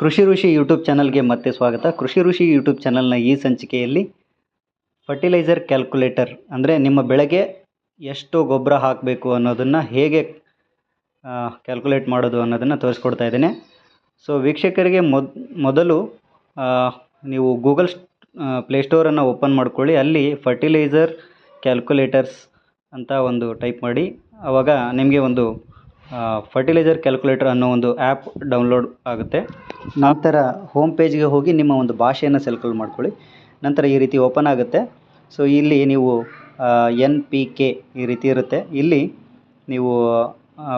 ಕೃಷಿ ಋಷಿ ಯೂಟ್ಯೂಬ್ ಚಾನಲ್ಗೆ ಮತ್ತೆ ಸ್ವಾಗತ. ಕೃಷಿ ಋಷಿ ಯೂಟ್ಯೂಬ್ ಚಾನಲ್ನ ಈ ಸಂಚಿಕೆಯಲ್ಲಿ ಫರ್ಟಿಲೈಸರ್ ಕ್ಯಾಲ್ಕುಲೇಟರ್ ಅಂದರೆ ನಿಮ್ಮ ಬೆಳೆಗೆ ಎಷ್ಟು ಗೊಬ್ಬರ ಹಾಕಬೇಕು ಅನ್ನೋದನ್ನು ಹೇಗೆ ಕ್ಯಾಲ್ಕುಲೇಟ್ ಮಾಡೋದು ಅನ್ನೋದನ್ನು ತೋರಿಸ್ಕೊಡ್ತಾ ಇದ್ದೇನೆ. ಸೊ ವೀಕ್ಷಕರಿಗೆ ಮೊದ್, ಮೊದಲು ನೀವು ಗೂಗಲ್ ಪ್ಲೇಸ್ಟೋರನ್ನು ಓಪನ್ ಮಾಡ್ಕೊಳ್ಳಿ. ಅಲ್ಲಿ ಫರ್ಟಿಲೈಸರ್ ಕ್ಯಾಲ್ಕುಲೇಟರ್ಸ್ ಅಂತ ಒಂದು ಟೈಪ್ ಮಾಡಿ. ಆವಾಗ ನಿಮಗೆ ಒಂದು ಫರ್ಟಿಲೈಸರ್ ಕ್ಯಾಲ್ಕುಲೇಟರ್ ಅನ್ನೋ ಒಂದು ಆ್ಯಪ್ ಡೌನ್ಲೋಡ್ ಆಗುತ್ತೆ. ನಂತರ ಹೋಮ್ ಪೇಜ್ಗೆ ಹೋಗಿ ನಿಮ್ಮ ಒಂದು ಭಾಷೆಯನ್ನು ಸೆಲೆಕ್ಟ್ ಮಾಡ್ಕೊಳ್ಳಿ. ನಂತರ ಈ ರೀತಿ ಓಪನ್ ಆಗುತ್ತೆ. ಸೊ ಇಲ್ಲಿ ನೀವು ಎನ್ ಪಿ ಕೆ ಈ ರೀತಿ ಇರುತ್ತೆ. ಇಲ್ಲಿ ನೀವು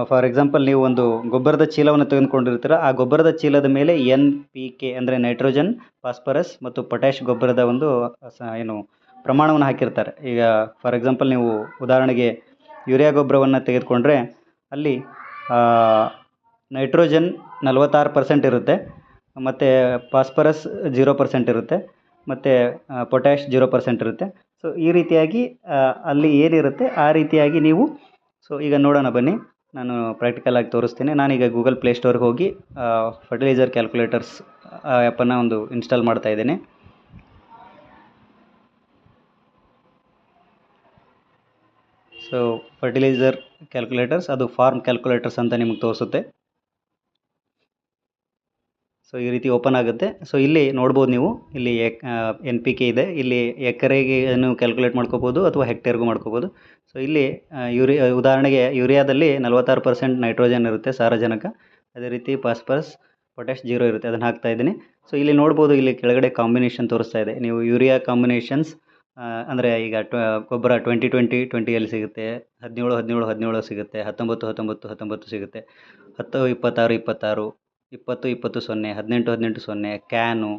ಫಾರ್ ಎಕ್ಸಾಂಪಲ್ ನೀವು ಒಂದು ಗೊಬ್ಬರದ ಚೀಲವನ್ನು ತೆಗೆದುಕೊಂಡಿರ್ತೀರ, ಆ ಗೊಬ್ಬರದ ಚೀಲದ ಮೇಲೆ ಎನ್ ಪಿ ಕೆ ಅಂದರೆ ನೈಟ್ರೋಜನ್ ಫಾಸ್ಫರಸ್ ಮತ್ತು ಪೊಟ್ಯಾಷ್ ಗೊಬ್ಬರದ ಒಂದು ಏನು ಪ್ರಮಾಣವನ್ನು ಹಾಕಿರ್ತಾರೆ. ಈಗ ಫಾರ್ ಎಕ್ಸಾಂಪಲ್ ನೀವು ಉದಾಹರಣೆಗೆ ಯೂರಿಯಾ ಗೊಬ್ಬರವನ್ನು ತೆಗೆದುಕೊಂಡ್ರೆ ಅಲ್ಲಿ ನೈಟ್ರೋಜನ್ ನಲ್ವತ್ತಾರು ಪರ್ಸೆಂಟ್ ಇರುತ್ತೆ, ಮತ್ತು ಫಾಸ್ಫರಸ್ ಜೀರೋ ಪರ್ಸೆಂಟ್ ಇರುತ್ತೆ, ಮತ್ತು ಪೊಟ್ಯಾಷ್ ಜೀರೋ ಪರ್ಸೆಂಟ್ ಇರುತ್ತೆ. ಸೊ ಈ ರೀತಿಯಾಗಿ ಅಲ್ಲಿ ಏನಿರುತ್ತೆ, ಆ ರೀತಿಯಾಗಿ ನೀವು ಸೊ ಈಗ ನೋಡೋಣ ಬನ್ನಿ. ನಾನು ಪ್ರಾಕ್ಟಿಕಲ್ ಆಗಿ ತೋರಿಸ್ತೀನಿ. ನಾನೀಗ ಗೂಗಲ್ ಪ್ಲೇ ಸ್ಟೋರ್ಗೆ ಹೋಗಿ ಫರ್ಟಿಲೈಸರ್ ಕ್ಯಾಲ್ಕುಲೇಟರ್ಸ್ ಆ್ಯಪನ್ನು ಒಂದು ಇನ್ಸ್ಟಾಲ್ ಮಾಡ್ತಾ ಇದ್ದೇನೆ. ಸೊ ಫರ್ಟಿಲೈಸರ್ ಕ್ಯಾಲ್ಕುಲೇಟರ್ಸ್ ಅದು ಫಾರ್ಮ್ ಕ್ಯಾಲ್ಕುಲೇಟರ್ಸ್ ಅಂತ ನಿಮಗೆ ತೋರಿಸುತ್ತೆ. ಸೊ ಈ ರೀತಿ ಓಪನ್ ಆಗುತ್ತೆ. ಸೊ ಇಲ್ಲಿ ನೋಡ್ಬೋದು ನೀವು, ಇಲ್ಲಿ ಎನ್ ಪಿ ಕೆ ಇದೆ. ಇಲ್ಲಿ ಎಕರೆಗೆ ಕ್ಯಾಲ್ಕುಲೇಟ್ ಮಾಡ್ಕೋಬೋದು ಅಥವಾ ಹೆಕ್ಟೇರ್ಗೂ ಮಾಡ್ಕೋಬೋದು. ಸೊ ಇಲ್ಲಿ ಯೂರಿಯಾ ಉದಾಹರಣೆಗೆ ಯೂರಿಯಾದಲ್ಲಿ ನಲವತ್ತಾರು ಪರ್ಸೆಂಟ್ ನೈಟ್ರೋಜನ್ ಇರುತ್ತೆ ಸಾರಜನಕ. ಅದೇ ರೀತಿ ಫಾಸ್ಫರಸ್ ಪೊಟ್ಯಾಶ್ ಜೀರೋ ಇರುತ್ತೆ. ಅದನ್ನು ಹಾಕ್ತಾ ಇದ್ದೀನಿ. ಸೊ ಇಲ್ಲಿ ನೋಡ್ಬೋದು, ಇಲ್ಲಿ ಕೆಳಗಡೆ ಕಾಂಬಿನೇಷನ್ ತೋರಿಸ್ತಾ ಇದೆ. ನೀವು ಯೂರಿಯಾ ಕಾಂಬಿನೇಷನ್ಸ್ ಅಂದರೆ ಈಗ ಟ್ವ ಗೊಬ್ಬರ ಟ್ವೆಂಟಿ ಟ್ವೆಂಟಿ ಟ್ವೆಂಟಿಯಲ್ಲಿ ಸಿಗುತ್ತೆ, ಹದಿನೇಳು ಹದಿನೇಳು ಹದಿನೇಳು ಸಿಗುತ್ತೆ, ಹತ್ತೊಂಬತ್ತು ಹತ್ತೊಂಬತ್ತು ಹತ್ತೊಂಬತ್ತು ಸಿಗುತ್ತೆ, ಹತ್ತು, ಇಪ್ಪತ್ತಾರು ಇಪ್ಪತ್ತಾರು, ಇಪ್ಪತ್ತು ಇಪ್ಪತ್ತು ಸೊನ್ನೆ, ಹದಿನೆಂಟು ಹದಿನೆಂಟು ಸೊನ್ನೆ, can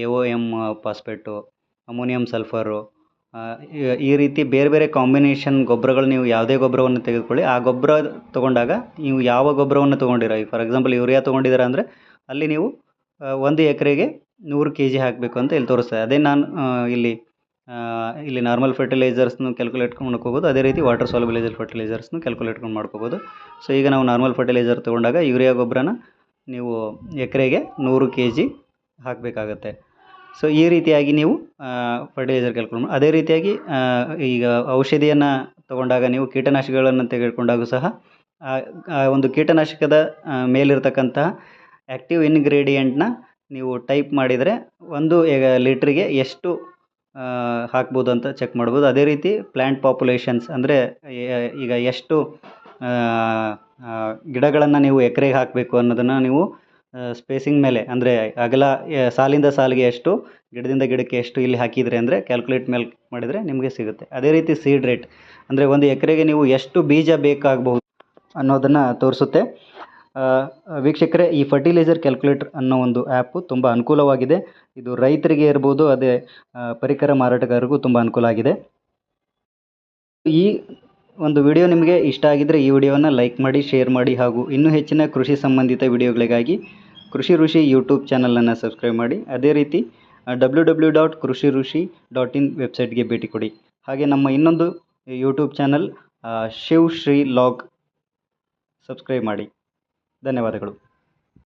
A O M phosphate ammonium sulphur ಈ- ಈ ರೀತಿ ಬೇರೆ ಬೇರೆ ಕಾಂಬಿನೇಷನ್ ಗೊಬ್ಬರಗಳು ನೀವು ಯಾವುದೇ ಗೊಬ್ಬರವನ್ನು ತೆಗೆದುಕೊಳ್ಳಿ, ಆ ಗೊಬ್ಬರ ತೊಗೊಂಡಾಗ ನೀವು ಯಾವ ಗೊಬ್ಬರವನ್ನು ತೊಗೊಂಡಿರ ಫಾರ್ ಎಕ್ಸಾಂಪಲ್ ಯೂರಿಯಾ ತೊಗೊಂಡಿದ್ದೀರ ಅಂದರೆ ಅಲ್ಲಿ ನೀವು ಒಂದು ಎಕರೆಗೆ ನೂರು ಕೆ ಜಿ ಹಾಕಬೇಕು ಅಂತ ಇಲ್ಲಿ ತೋರಿಸ್ತದೆ. ಅದೇ ನಾನು ಇಲ್ಲಿ ಇಲ್ಲಿ ನಾರ್ಮಲ್ ಫರ್ಟಿಲೈಸರ್ಸ್ನು ಕ್ಯಾಲ್ಕುಲೇಟ್ ಮಾಡ್ಕೋಬೋದು. ಅದೇ ರೀತಿ ವಾಟರ್ ಸಾಲ್ಯುಬಲೈಸರ್ ಫರ್ಟಿಲೈಸರ್ಸ್ನು ಕ್ಯಾಲ್ಕುಲೇಟ್ ಮಾಡ್ಕೋಬೋದು. ಸೊ ಈಗ ನಾವು ನಾರ್ಮಲ್ ಫರ್ಟಿಲೈಸರ್ ತೊಗೊಂಡಾಗ ಯೂರಿಯಾ ಗೊಬ್ಬರನ ನೀವು ಎಕರೆಗೆ ನೂರು ಕೆ ಜಿ ಹಾಕಬೇಕಾಗತ್ತೆ. ಸೊ ಈ ರೀತಿಯಾಗಿ ನೀವು ಫರ್ಟಿಲೈಸರ್ ಕ್ಯಾಲ್ಕುಲೇಟ್ ಅದೇ ರೀತಿಯಾಗಿ ಈಗ ಔಷಧಿಯನ್ನು ತಗೊಂಡಾಗ ನೀವು ಕೀಟನಾಶಕಗಳನ್ನು ತೆಗೆದುಕೊಂಡಾಗೂ ಸಹ, ಆ ಒಂದು ಕೀಟನಾಶಕದ ಮೇಲಿರ್ತಕ್ಕಂತಹ ಆ್ಯಕ್ಟಿವ್ ಇನ್ಗ್ರೀಡಿಯೆಂಟ್ನ ನೀವು ಟೈಪ್ ಮಾಡಿದರೆ ಒಂದು ಲೀಟ್ರಿಗೆ ಎಷ್ಟು ಆ, ಹಾಕ್ಬೋದು ಅಂತ ಚೆಕ್ ಮಾಡ್ಬೋದು. ಅದೇ ರೀತಿ ಪ್ಲ್ಯಾಂಟ್ ಪಾಪ್ಯುಲೇಷನ್ಸ್ ಅಂದರೆ ಈಗ ಎಷ್ಟು ಗಿಡಗಳನ್ನು ನೀವು ಎಕ್ರೆಗೆ ಹಾಕಬೇಕು ಅನ್ನೋದನ್ನು ನೀವು ಸ್ಪೇಸಿಂಗ್ ಮೇಲೆ ಅಂದರೆ ಅಗಲ ಸಾಲಿಂದ ಸಾಲಿಗೆ ಎಷ್ಟು ಗಿಡದಿಂದ ಗಿಡಕ್ಕೆ ಎಷ್ಟು ಇಲ್ಲಿ ಹಾಕಿದರೆ ಅಂದರೆ ಕ್ಯಾಲ್ಕುಲೇಟ್ ಮೇಲೆ ಮಾಡಿದರೆ ನಿಮಗೆ ಸಿಗುತ್ತೆ. ಅದೇ ರೀತಿ ಸೀಡ್ ರೇಟ್ ಅಂದರೆ ಒಂದು ಎಕರೆಗೆ ನೀವು ಎಷ್ಟು ಬೀಜ ಬೇಕಾಗಬಹುದು ಅನ್ನೋದನ್ನು ತೋರಿಸುತ್ತೆ. ವೀಕ್ಷಕರೇ, ಈ ಫರ್ಟಿಲೈಸರ್ ಕ್ಯಾಲ್ಕುಲೇಟರ್ ಅನ್ನೋ ಒಂದು ಆ್ಯಪು ತುಂಬ ಅನುಕೂಲವಾಗಿದೆ. ಇದು ರೈತರಿಗೆ ಇರ್ಬೋದು, ಅದೇ ಪರಿಕರ ಮಾರಾಟಗಾರರಿಗೂ ತುಂಬ ಅನುಕೂಲ ಆಗಿದೆ. ಈ ಒಂದು ವಿಡಿಯೋ ನಿಮಗೆ ಇಷ್ಟ ಆಗಿದ್ದರೆ ಈ ವಿಡಿಯೋವನ್ನು ಲೈಕ್ ಮಾಡಿ ಶೇರ್ ಮಾಡಿ ಹಾಗೂ ಇನ್ನೂ ಹೆಚ್ಚಿನ ಕೃಷಿ ಸಂಬಂಧಿತ ವಿಡಿಯೋಗಳಿಗಾಗಿ ಕೃಷಿ ಋಷಿ ಯೂಟ್ಯೂಬ್ ಚಾನಲನ್ನು ಸಬ್ಸ್ಕ್ರೈಬ್ ಮಾಡಿ. ಅದೇ ರೀತಿ ಡಬ್ಲ್ಯೂ ಡಬ್ಲ್ಯೂ ಡಾಟ್ ಕೃಷಿ ಋಷಿ ಡಾಟ್ ಇನ್ ವೆಬ್ಸೈಟ್ಗೆ ಭೇಟಿ ಕೊಡಿ. ಹಾಗೆ ನಮ್ಮ ಇನ್ನೊಂದು YouTube channel Shiv Shri log subscribe ಮಾಡಿ. ಧನ್ಯವಾದಗಳು.